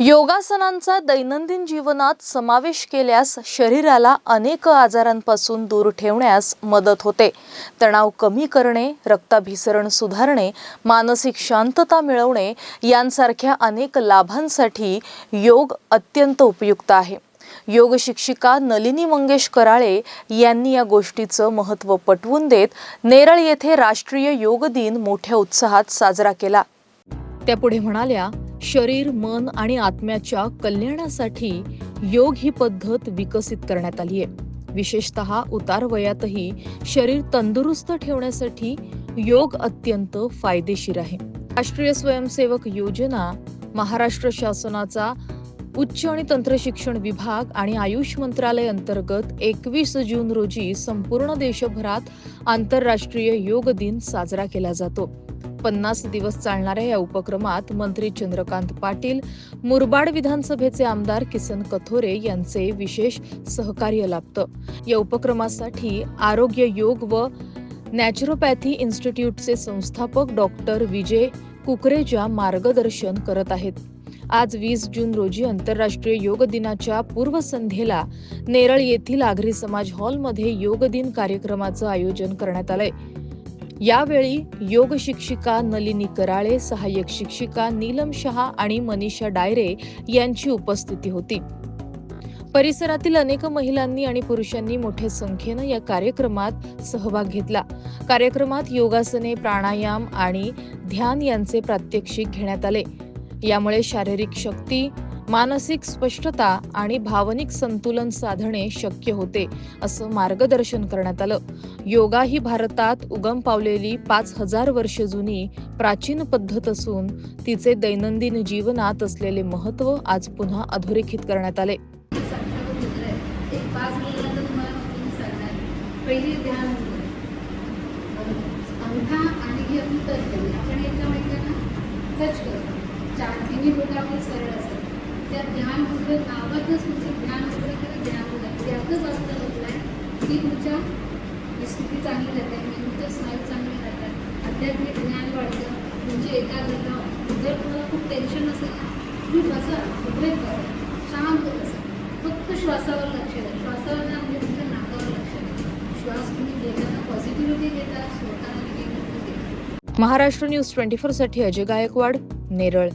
योगासनांचा दैनंदिन जीवनात समावेश केल्यास शरीराला अनेक आजारांपासून दूर ठेवण्यास मदत होते. तणाव कमी करणे रक्ताभिसरण सुधारणे मानसिक शांतता मिळवणे यांसारख्या अनेक लाभांसाठी योग अत्यंत उपयुक्त आहे. योग शिक्षिका नलिनी मंगेश कराळे यांनी या गोष्टीचं महत्त्व पटवून देत नेरळ येथे राष्ट्रीय योग दिन मोठ्या उत्साहात साजरा केला. त्या पुढे म्हणाल्या शरीर मन आणि आत्म्याच्या कल्याणासाठी योग ही पद्धत विकसित करण्यात आली आहे. विशेषतः उतार वयातही शरीर तंदुरुस्त ठेवण्यासाठी योग अत्यंत फायदेशीर आहे. राष्ट्रीय स्वयंसेवक योजना महाराष्ट्र शासनाचा उच्च आणि तंत्रशिक्षण विभाग आणि आयुष मंत्रालय अंतर्गत एकवीस जून रोजी संपूर्ण देशभरात आंतरराष्ट्रीय योग दिन साजरा केला जातो. पन्नास दिवस चालणाऱ्या या उपक्रमात मंत्री चंद्रकांत पाटील मुरबाड विधानसभेचे आमदार किसन कथोरे यांचे विशेष सहकार्य लाभतं. या उपक्रमासाठी आरोग्य योग व नॅचरोपॅथी इन्स्टिट्यूटचे संस्थापक डॉक्टर विजय कुकरेजा मार्गदर्शन करत आहेत. आज वीस जून रोजी आंतरराष्ट्रीय योग दिनाच्या पूर्वसंध्येला नेरळ येथील आगरी समाज हॉलमध्ये योग दिन कार्यक्रमाचं आयोजन करण्यात आलंय. यावेळी योग शिक्षिका नलिनी कराळे सहाय्यक शिक्षिका नीलम शहा आणि मनीषा डायरे यांची उपस्थिती होती. परिसरातील अनेक महिलांनी आणि पुरुषांनी मोठ्या संख्येनं या कार्यक्रमात सहभाग घेतला. कार्यक्रमात योगासने प्राणायाम आणि ध्यान यांचे प्रात्यक्षिक घेण्यात आले. यामुळे शारीरिक शक्ती मानसिक स्पष्टता आणि भावनिक संतुलन साधणे शक्य होते असं मार्गदर्शन करण्यात आलं. योगा ही भारतात उगम पावलेली पाच हजार वर्ष जुनी प्राचीन पद्धत असून तिचे दैनंदिन जीवनात असलेले महत्त्व आज पुन्हा अधोरेखित करण्यात आले. आणि त्या ध्यान मुद्रेत नावातच तुमचं ध्यान मुद्रा किंवा ध्यान मुद्रा त्यातच अर्थ मुद्रा आहे की तुमच्या स्थिती चांगली राहते मेंदूच्या स्नायू चांगले राहतात आध्यात्मिक ज्ञान वाढतं तुमची एकाग्रता जर तुम्हाला खूप टेन्शन असेल ना तुम्ही बसा मुद्रेत बसा शांत बसा. फक्त श्वासावर लक्ष द्या. श्वासावर ना म्हणजे तुमच्या नाकावर लक्ष द्या. श्वास तुम्ही घेताना पॉझिटिव्हिटी घेता स्वतःला निगेटिव्हिटी महाराष्ट्र न्यूज ट्वेंटी फोरसाठी अजय गायकवाड नेरळ.